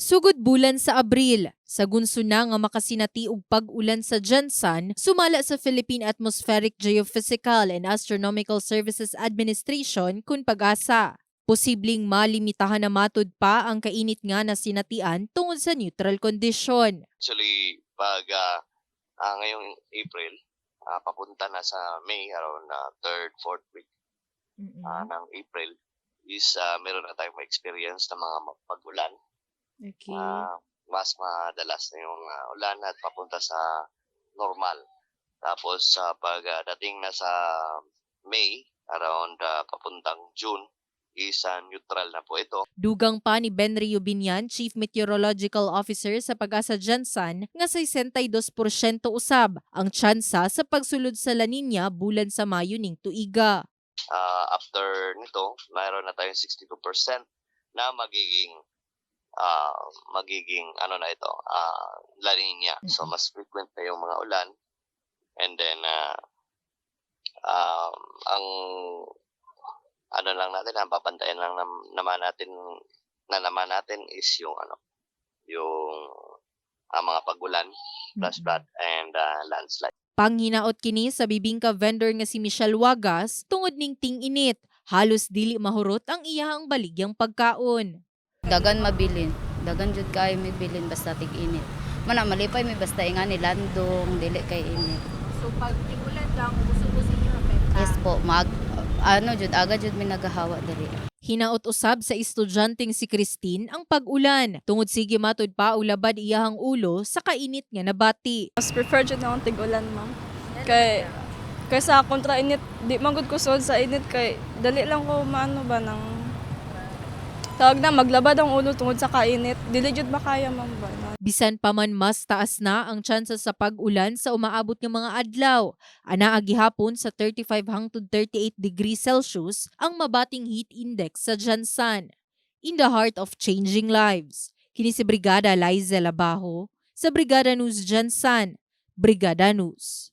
Sugod bulan sa Abril, sa gunso na nga makasinati og pag-ulan sa Jansan, sumala sa Philippine Atmospheric Geophysical and Astronomical Services Administration kun pag-asa. Posibleng malimitahan na matod pa ang kainit nga na sinatian tungod sa neutral condition. Actually, pag ah, ah, ngayong April, ah, papunta na sa May, around na third, fourth week ah, ng April, is ah, meron na tayong ma-experience ng mga pag-ulan. Okay. Ah, mas madalas na yung ah, ulan at papunta sa normal. Tapos sa pagdating na sa May, around ah, papuntang June, is ah, neutral na po ito. Dugang pa ni Ben Rio Binyan, Chief Meteorological Officer sa Pag-asa Jansan, nga 62% usab ang tsansa sa pagsulod sa La Nina bulan sa Mayo ning tuiga. Ah, after nito, mayroon na tayong 62% na magiging ah magiging ano na ito, ah La Nina. So mas frequent na yung mga ulan. And then ah um, ang ano lang natin, ang papantayan lang nam- naman natin na naman natin is yung ano, yung ah, mga pagulan, flash flood, and ah, landslide. Panghinaot kini sa bibingka vendor nga si Michelle Wagas tungod ning ting-init. Halos dili mahurot ang iyahang baligyang pagkaon. Dagan mabilin. Dagan jud kay may bilin basta tig init. Mana malipay may basta ingani landong dili kay init. So pag tigulan lang, gusto-gusto niyo apekta. Yes po, mag ano jud aga jud mi nagahawa diri. Hinaot usab sa estudyanteng si Christine ang pag-ulan. Tungod sige matod pa ulabad iyahang ulo sa kainit nga nabati. Mas prefer jud na akong tig-ulan, ma'am. Kay kaysa kontra init, di magud ko sud sa init kay dali lang ko maano ba nang tawag na maglabad ang ulo tungod sa kainit. Dili jud makaya, ma'am ba. Bisan pa man mas taas na ang tsansa sa pag-ulan sa umaabot nga mga adlaw. Ana gihapon sa 35 hangtod 38 degrees Celsius ang mabating heat index sa Jansan. In the heart of changing lives. Kini si Brigada Liza Labajo sa Brigada News Jansan. Brigada News.